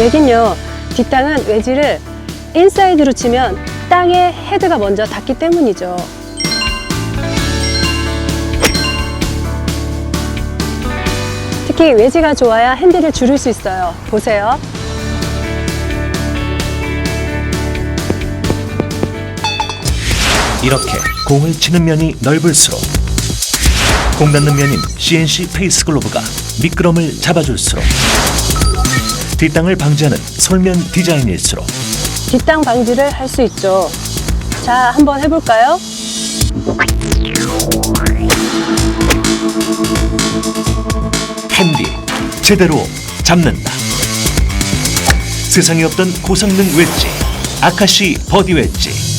얘긴요. 뒷땅은 웨지를 인사이드로 치면 땅에 헤드가 먼저 닿기 때문이죠. 특히 웨지가 좋아야 핸들을 줄일 수 있어요. 보세요. 이렇게 공을 치는 면이 넓을수록 공 닿는 면인 CNC 페이스 글로브가 미끄럼을 잡아줄수록 뒷땅을 방지하는 솔면 디자인일수록 뒷땅 방지를 할 수 있죠. 자, 한번 해볼까요? 핸디 제대로 잡는다. 세상에 없던 고성능 웨지 아카시 버디 웨지